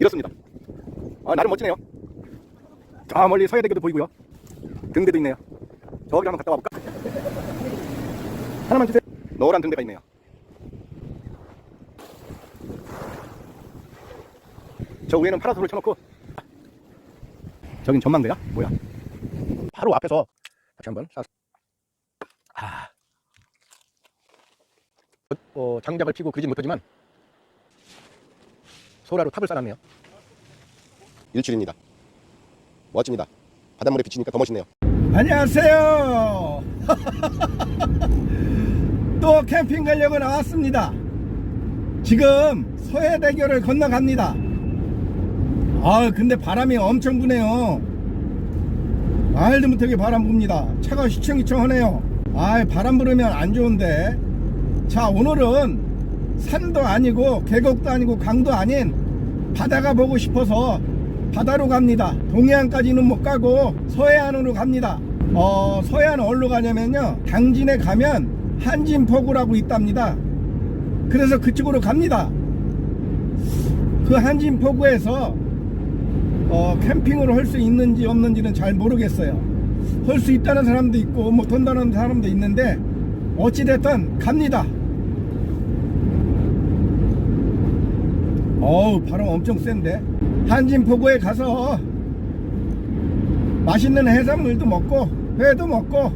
이렇습니다. 아, 나름 멋지네요. 저 멀리 서해대교도 보이고요. 등대도 있네요. 저기 한번 갔다 와볼까? 하나만 주세요. 노란 등대가 있네요. 저 위에는 파라솔을 쳐놓고 저긴 전망대야? 뭐야? 바로 앞에서 다시 한번 쏴. 아. 어, 장작을 피고 그러진 못하지만 소라로 탑을 쌓았네요. 일출입니다. 멋집니다. 바닷물에 비치니까 더 멋있네요. 안녕하세요. 또 캠핑 가려고 나왔습니다. 지금 서해대교를 건너갑니다. 아, 근데 바람이 엄청 부네요. 말도 못하게 바람 붑니다. 차가 휘청휘청하네요. 아, 바람 부르면 안 좋은데. 자, 오늘은 산도 아니고 계곡도 아니고 강도 아닌 바다가 보고 싶어서 바다로 갑니다. 동해안까지는 못 가고 서해안으로 갑니다. 어, 서해안 어디로 가냐면요. 당진에 가면 한진포구라고 있답니다. 그래서 그쪽으로 갑니다. 그 한진포구에서 어, 캠핑을 할 수 있는지 없는지는 잘 모르겠어요. 할 수 있다는 사람도 있고 못 한다는 사람도 있는데 어찌됐든 갑니다. 어우 바람 엄청 센데? 한진포구에 가서 맛있는 해산물도 먹고 회도 먹고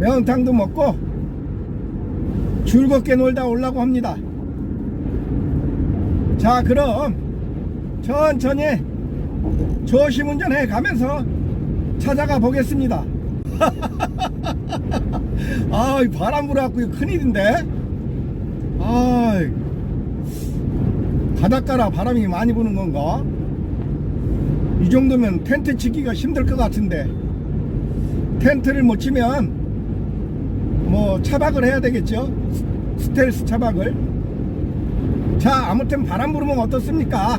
매운탕도 먹고 즐겁게 놀다 오려고 합니다. 자 그럼 천천히 조심운전해 가면서 찾아가 보겠습니다. 아 바람 불어갖고 큰일인데? 아 바닷가라 바람이 많이 부는 건가? 이 정도면 텐트 치기가 힘들 것 같은데 텐트를 못 치면 뭐 차박을 해야 되겠죠? 스텔스 차박을 자 아무튼 바람 부르면 어떻습니까?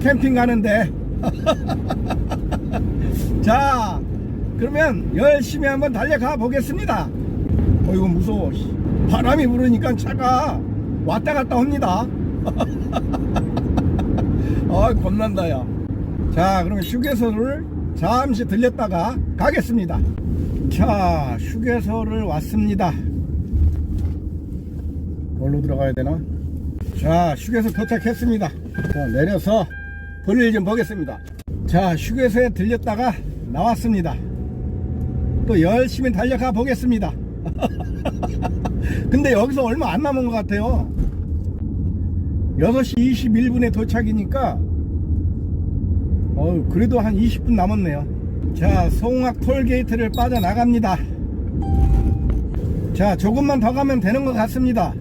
캠핑 가는데 자 그러면 열심히 한번 달려가 보겠습니다 어이구 무서워 씨. 바람이 부르니까 차가 왔다 갔다 합니다 아 겁난다 야 자 그러면 휴게소를 잠시 들렸다가 가겠습니다. 자 휴게소를 왔습니다. 뭘로 들어가야 되나? 자 휴게소 도착했습니다. 자 내려서 볼일 좀 보겠습니다. 자 휴게소에 들렸다가 나왔습니다. 또 열심히 달려가 보겠습니다. 근데 여기서 얼마 안 남은 것 같아요 6시 21분에 도착이니까 어 그래도 한 20분 남았네요. 자 송악 톨게이트를 빠져나갑니다. 자 조금만 더 가면 되는 것 같습니다.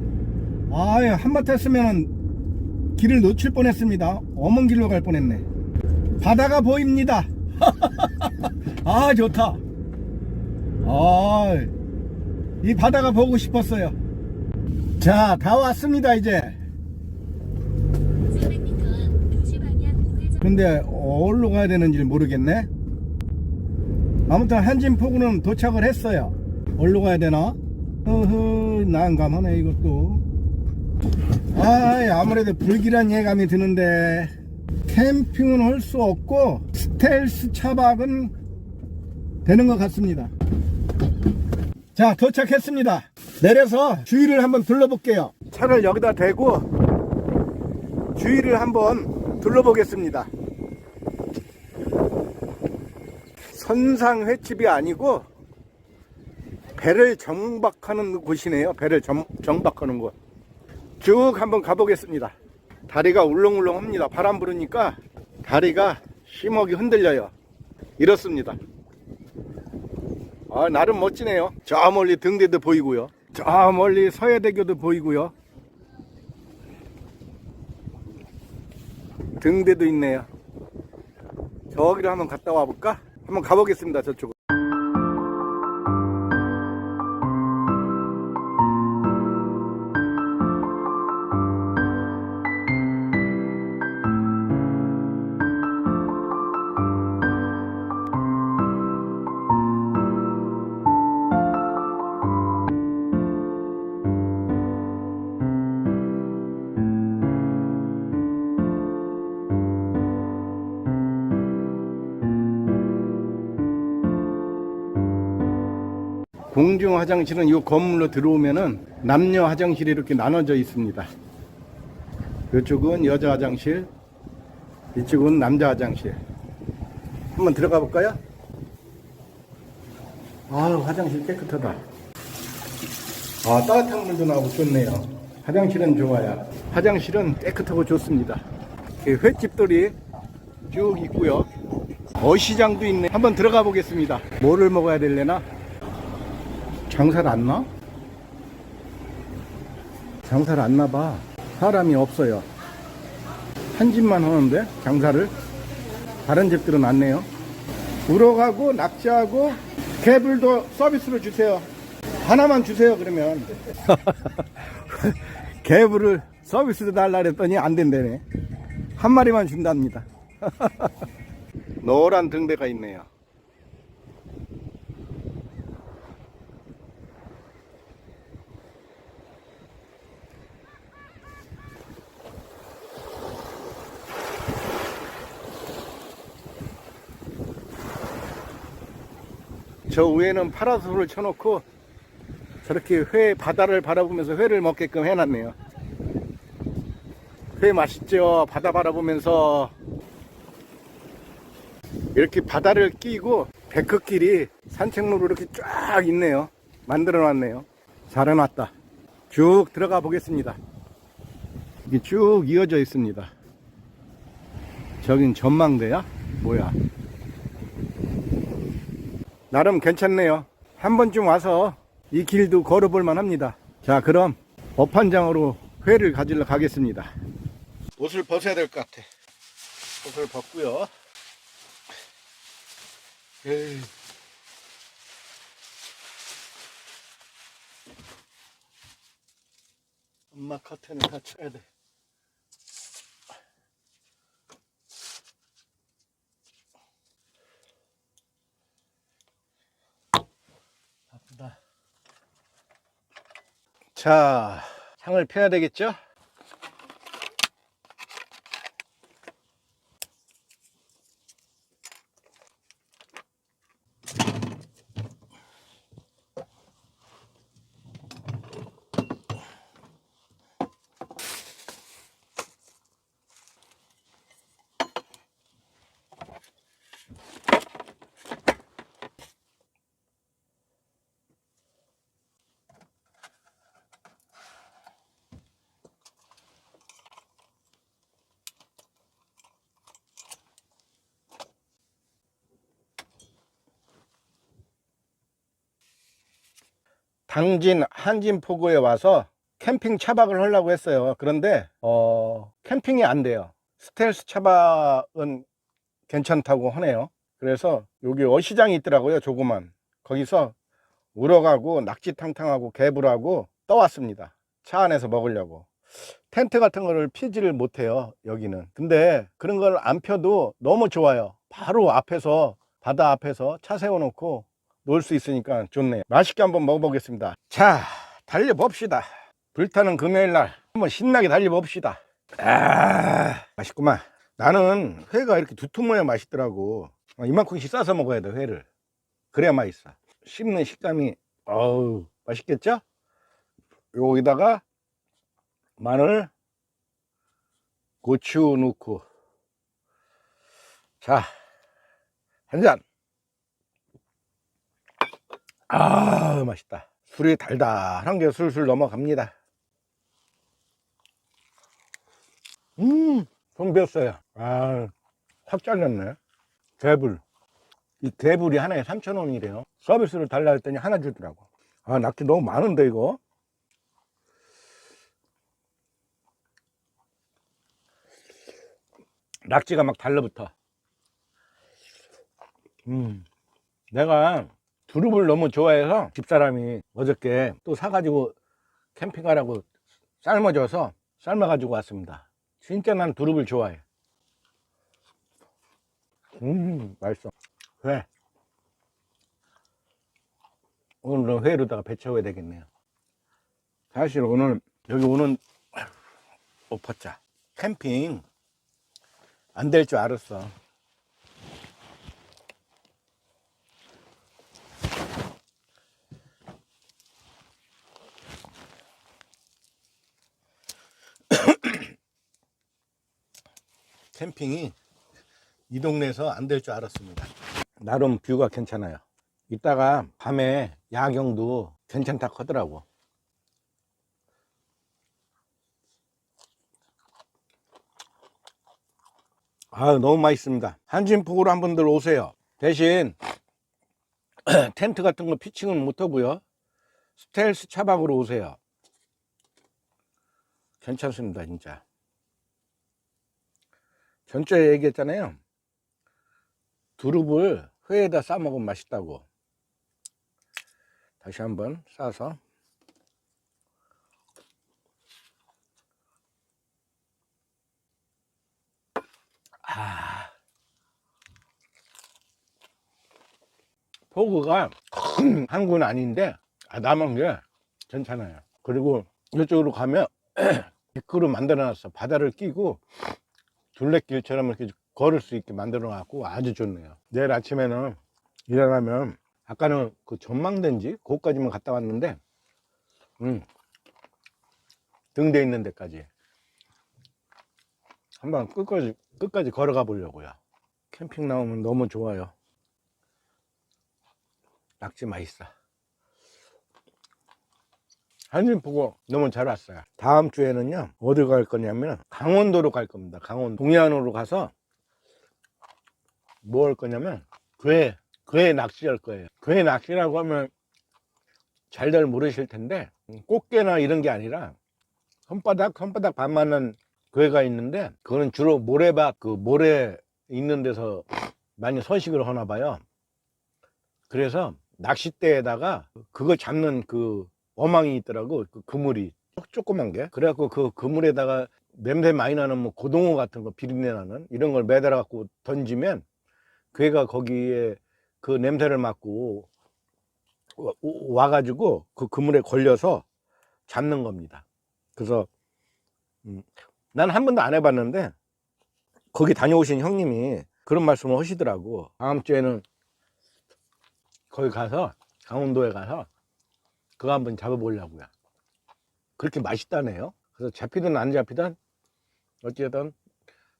아유 한번 탔으면 길을 놓칠 뻔했습니다. 엄은 길로 갈 뻔했네. 바다가 보입니다. 아 좋다. 아이 바다가 보고 싶었어요. 자 다 왔습니다 이제 400m 앞 도시 방향 우회전 근데 어디로 가야 되는지 모르겠네. 아무튼 한진포구는 도착을 했어요. 어디로 가야 되나? 허허 난감하네 이것도. 아 아무래도 불길한 예감이 드는데 캠핑은 할 수 없고 스텔스 차박은 되는 것 같습니다. 자 도착했습니다. 내려서 주위를 한번 둘러볼게요. 차를 여기다 대고 주위를 한번 둘러보겠습니다. 선상 횟집이 아니고 배를 정박하는 곳이네요. 배를 정, 정박하는 곳. 쭉 한번 가보겠습니다. 다리가 울렁울렁합니다. 바람 부르니까 다리가 심하게 흔들려요. 이렇습니다. 아, 나름 멋지네요. 저 멀리 등대도 보이고요. 저 멀리 서해대교도 보이고요. 등대도 있네요. 저기로 한번 갔다 와 볼까? 한번 가보겠습니다. 저쪽으로. 공중 화장실은 이 건물로 들어오면은 남녀 화장실이 이렇게 나눠져 있습니다. 이쪽은 여자 화장실, 이쪽은 남자 화장실. 한번 들어가 볼까요? 아, 화장실 깨끗하다. 아, 따뜻한 물도 나오고 좋네요. 화장실은 좋아요. 화장실은 깨끗하고 좋습니다. 이렇게 횟집들이 쭉 있고요. 어시장도 있네. 한번 들어가 보겠습니다. 뭐를 먹어야 될래나? 장사를 안 나? 장사를 안 나봐. 사람이 없어요. 한 집만 하는데 장사를 다른 집들은 안 내요. 우럭하고 낙지하고 개불도 서비스로 주세요. 하나만 주세요 그러면. 개불을 서비스로 달라 그랬더니 안 된다네. 한 마리만 준답니다. 노란 등대가 있네요. 저 위에는 파라솔을 쳐놓고 저렇게 회 바다를 바라보면서 회를 먹게끔 해놨네요. 회 맛있죠? 바다 바라보면서 이렇게 바다를 끼고 데크길이 산책로로 이렇게 쫙 있네요. 만들어 놨네요. 잘 해놨다. 쭉 들어가 보겠습니다. 이게 쭉 이어져 있습니다. 저긴 전망대야? 뭐야? 나름 괜찮네요. 한 번쯤 와서 이 길도 걸어볼 만합니다. 자, 그럼 업한장으로 회를 가지러 가겠습니다. 옷을 벗어야 될 것 같아. 옷을 벗고요. 에이. 엄마 커튼을 다 쳐야 돼. 자, 향을 펴야 되겠죠? 당진 한진포구에 와서 캠핑 차박을 하려고 했어요. 그런데 어, 캠핑이 안 돼요. 스텔스 차박은 괜찮다고 하네요. 그래서 여기 어시장이 있더라고요. 조그만 거기서 우럭하고 낙지탕탕하고 개불하고 떠왔습니다. 차 안에서 먹으려고. 텐트 같은 거를 피지를 못해요. 여기는. 근데 그런 걸 안 펴도 너무 좋아요. 바로 앞에서 바다 앞에서 차 세워놓고 놀수 있으니까 좋네요. 맛있게 한번 먹어보겠습니다. 자, 달려봅시다. 불타는 금요일 날 한번 신나게 달려봅시다. 아, 맛있구만. 나는 회가 이렇게 두툼해야 맛있더라고. 어, 이만큼씩 싸서 먹어야 돼, 회를. 그래야 맛있어. 씹는 식감이, 어우, 맛있겠죠? 여기다가 마늘, 고추 넣고. 자, 한 잔. 아 맛있다. 술이 달달한 게 술술 넘어갑니다. 음손 비었어요. 아확 잘렸네. 개불. 이 개불이 하나에 3,000원이래요. 서비스를 달라 했더니 하나 주더라고. 아 낙지 너무 많은데 이거? 낙지가 막 달라붙어. 음 내가 두릅을 너무 좋아해서 집사람이 어저께 또 사가지고 캠핑 가라고 삶아줘서 삶아가지고 왔습니다. 진짜 난 두릅을 좋아해. 음, 맛있어. 회. 오늘은 회로다가 배 채워야 되겠네요. 사실 오늘 여기 오는 오퍼자 캠핑 안 될 줄 알았어. 캠핑이 이 동네에서 안 될 줄 알았습니다. 나름 뷰가 괜찮아요. 이따가 밤에 야경도 괜찮다 하더라고. 아 너무 맛있습니다. 한진폭으로 한 분들 오세요. 대신 텐트 같은 거 피칭은 못 하고요. 스텔스 차박으로 오세요. 괜찮습니다, 진짜. 전주에 얘기했잖아요. 두릅을 회에다 싸 먹으면 맛있다고. 다시 한번 싸서. 아. 포그가 큰 한국은 아닌데 아, 남은 게 괜찮아요. 그리고 이쪽으로 가면 미끄로 만들어 놨어. 바다를 끼고 둘레길처럼 이렇게 걸을 수 있게 만들어 놨고 아주 좋네요. 내일 아침에는 일어나면 아까는 그 전망대인지 거기까지만 갔다 왔는데 음 등대 있는 데까지 한번 끝까지 끝까지 걸어가 보려고요. 캠핑 나오면 너무 좋아요. 낙지 맛있어. 한진 보고 너무 잘 왔어요. 다음 주에는요, 어디 갈 거냐면, 강원도로 갈 겁니다. 강원, 동해안으로 가서, 뭐 할 거냐면, 괴, 괴 낚시할 거예요. 괴 낚시라고 하면, 잘들 모르실 텐데, 꽃게나 이런 게 아니라, 손바닥, 손바닥 반만한 괴가 있는데, 그거는 주로 모래밭, 그 모래 있는 데서 많이 서식을 하나 봐요. 그래서 낚싯대에다가 그거 잡는 그 어망이 있더라고 그 그물이. 조그만 게. 그래갖고 그 그물에다가 냄새 많이 나는 뭐 고등어 같은 거 비린내 나는 이런 걸 매달아 갖고 던지면 걔가 거기에 그 냄새를 맡고 와- 와가지고 그 그물에 걸려서 잡는 겁니다. 그래서 음, 난 한 번도 안 해봤는데 거기 다녀오신 형님이 그런 말씀을 하시더라고. 다음 주에는 거기 가서 강원도에 가서 그거 한번 잡아보려고요. 그렇게 맛있다네요. 그래서 잡히든 안 잡히든 어쨌든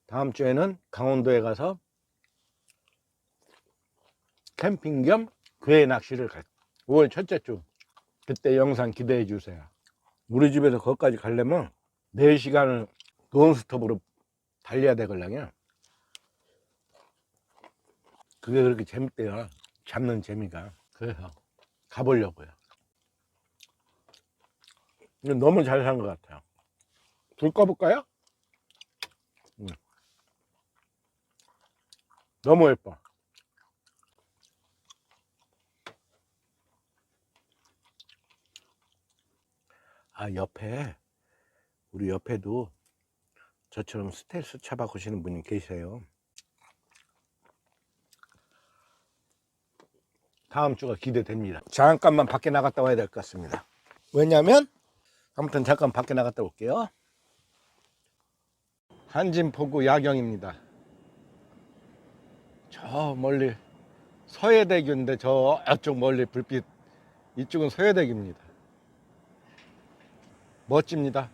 다음 주에는 강원도에 가서 캠핑 겸괴 낚시를 갈 5월 첫째 주 그때 영상 기대해 주세요. 우리 집에서 거기까지 가려면 4시간을 논스톱으로 달려야 되걸랑요. 그게 그렇게 재밌대요. 잡는 재미가. 그래서 가보려고요. 너무 잘 산 것 같아요. 불 꺼볼까요? 음. 너무 예뻐. 아, 옆에, 우리 옆에도 저처럼 스텔스 차박 오시는 분이 계세요. 다음 주가 기대됩니다. 잠깐만 밖에 나갔다 와야 될 것 같습니다. 왜냐면, 아무튼 잠깐 밖에 나갔다 올게요. 한진포구 야경입니다. 저 멀리 서해대교인데 저쪽 멀리 불빛 이쪽은 서해대교입니다. 멋집니다.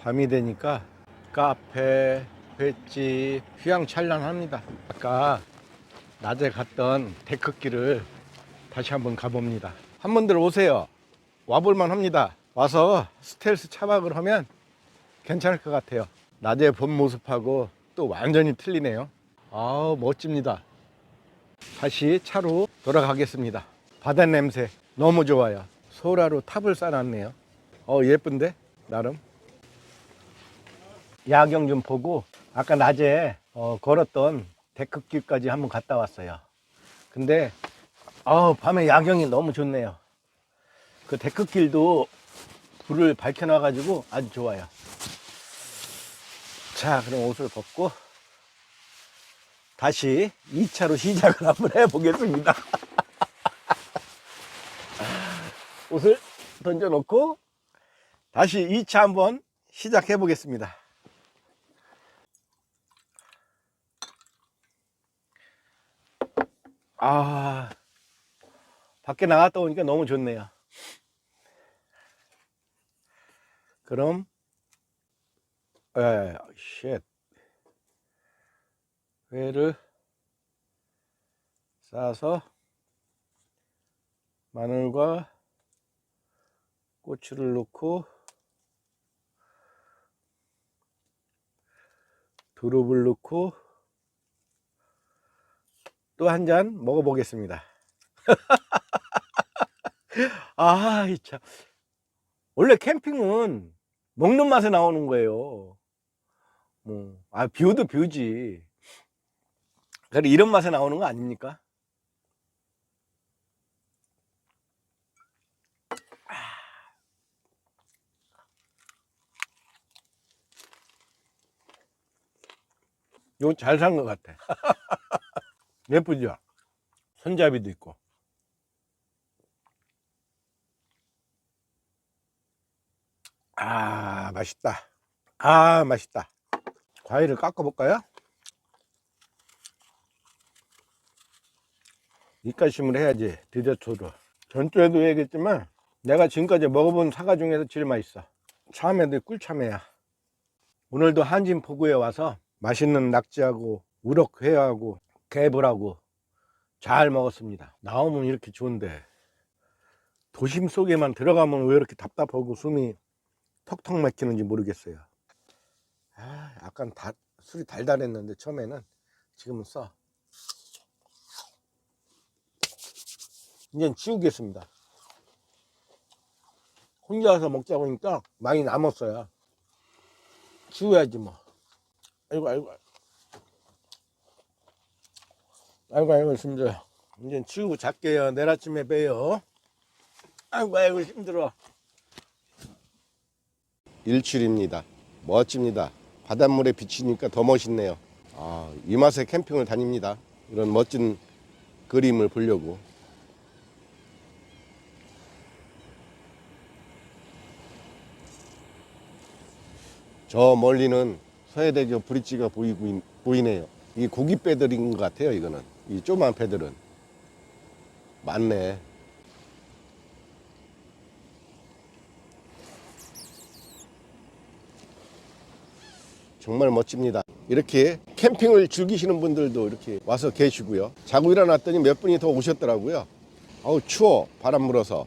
밤이 되니까 카페, 횟집 휘황찬란합니다. 아까 낮에 갔던 데크길을 다시 한번 가봅니다. 한 분들 오세요. 와볼만 합니다. 와서 스텔스 차박을 하면 괜찮을 것 같아요. 낮에 본 모습하고 또 완전히 틀리네요. 아우, 멋집니다. 다시 차로 돌아가겠습니다. 바다 냄새 너무 좋아요. 소라로 탑을 쌓아놨네요. 어, 예쁜데? 나름. 야경 좀 보고 아까 낮에 어, 걸었던 데크길까지 한번 갔다 왔어요. 근데 아 밤에 야경이 너무 좋네요. 그 데크길도 불을 밝혀놔 가지고 아주 좋아요. 자, 그럼 옷을 벗고 다시 2차로 시작을 한번 해보겠습니다. 옷을 던져 놓고 다시 2차 한번 시작해 보겠습니다. 아, 밖에 나갔다 오니까 너무 좋네요. 그럼, 에, 쉣. 회를 싸서 마늘과 고추를 넣고 두릅을 넣고 또 한 잔 먹어보겠습니다. 아, 이 참. 원래 캠핑은 먹는 맛에 나오는 거예요. 뭐, 아, 뷰도 뷰지. 그래, 이런 맛에 나오는 거 아닙니까? 이거 잘 산 것 같아. 예쁘죠? 손잡이도 있고. 아, 맛있다. 아, 맛있다. 과일을 깎아 볼까요? 입가심을 해야지, 디저트로. 전주에도 얘기했지만, 내가 지금까지 먹어본 사과 중에서 제일 맛있어. 참외도 꿀참외야. 오늘도 한진포구에 와서 맛있는 낙지하고 우럭회하고 개불하고 잘 먹었습니다. 나오면 이렇게 좋은데 도심 속에만 들어가면 왜 이렇게 답답하고 숨이 턱턱 막히는지 모르겠어요. 아, 약간 다, 술이 달달했는데 처음에는 지금은 써. 이제 치우겠습니다. 혼자서 먹자고 하니까 많이 남았어요. 치워야지 뭐. 아이고 아이고 아이고 아이고 힘들어. 이제 치우고 잘게요. 내일 아침에 봬요. 아이고 아이고 힘들어. 일출입니다. 멋집니다. 바닷물에 비치니까 더 멋있네요. 아, 이 맛에 캠핑을 다닙니다. 이런 멋진 그림을 보려고. 저 멀리는 서해대교 브릿지가 보이고 있- 보이네요. 이 고기 배들인 것 같아요. 이거는 이 조그만 배들은 많네. 정말 멋집니다. 이렇게 캠핑을 즐기시는 분들도 이렇게 와서 계시고요. 자고 일어났더니 몇 분이 더 오셨더라고요. 아우 추워 바람 불어서